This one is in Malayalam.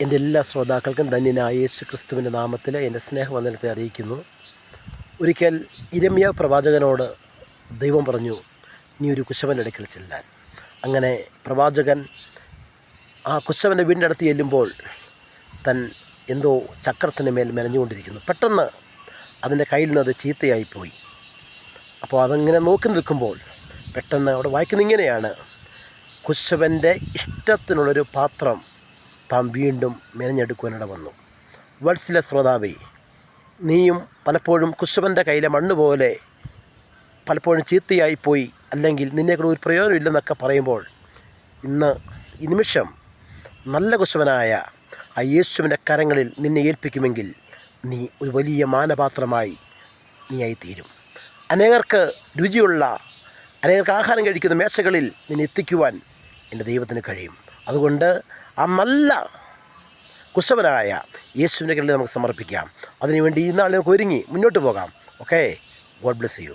എന്റെ എല്ലാ ശ്രോതാക്കൾക്കും ധന്യനായ യേശു ക്രിസ്തുവിന്റെ നാമത്തിൽ എന്റെ സ്നേഹവന്ദനത്തെ അറിയിക്കുന്നു. ഒരിക്കൽ ഇരമ്യ പ്രവാചകനോട് ദൈവം പറഞ്ഞു നീ ഒരു കുശവന്റെ അടുക്കൽ ചെല്ലാൻ അങ്ങനെ പ്രവാചകൻ ആ കുശവന്റെ വീടിന്റെ അടുത്ത് ചെല്ലുമ്പോൾ തൻ എന്തോ ചക്രത്തിന് മേൽ മെനഞ്ഞുകൊണ്ടിരിക്കുന്നു. പെട്ടെന്ന് അതിന്റെ കയ്യിൽ നിന്ന് അത് ചീത്തയായിപ്പോയി. അപ്പോൾ അതങ്ങനെ നോക്കി നിൽക്കുമ്പോൾ പെട്ടെന്ന് അവിടെ വായിക്കുന്ന ഇങ്ങനെയാണ്. കുശവന്റെ ഇഷ്ടത്തിനുള്ളൊരു പാത്രം താൻ വീണ്ടും മെനഞ്ഞെടുക്കുവാനിട വന്നു. വത്സല ശ്രോതാവേ നീയും പലപ്പോഴും കുശവന്റെ കയ്യിലെ മണ്ണ് പോലെ പലപ്പോഴും ചീത്തയായിപ്പോയി അല്ലെങ്കിൽ നിന്നെക്കൂടെ ഒരു പ്രയോജനമില്ലെന്നൊക്കെ പറയുമ്പോൾ ഇന്ന് ഈ നിമിഷം നല്ല കുശവനായ ആ യേശുവിന്റെ കരങ്ങളിൽ നിന്നെ ഏൽപ്പിക്കുമെങ്കിൽ നീ ഒരു വലിയ മാനപാത്രമായി നീ ആയിത്തീരും. അനേകർക്ക് രുചിയുള്ള അനേകർക്ക് ആഹാരം കഴിക്കുന്ന മേശകളിൽ നിന്നെ എത്തിക്കുവാൻ എന്റെ ദൈവത്തിന് കഴിയും. അതുകൊണ്ട് ആ നല്ല കുശവനായ യേശുവിന്റെ കയ്യിൽ നമുക്ക് സമർപ്പിക്കാം. അതിനുവേണ്ടി ഈ നാളിൽ നമുക്ക് ഒരുങ്ങി മുന്നോട്ട് പോകാം. Okay God bless you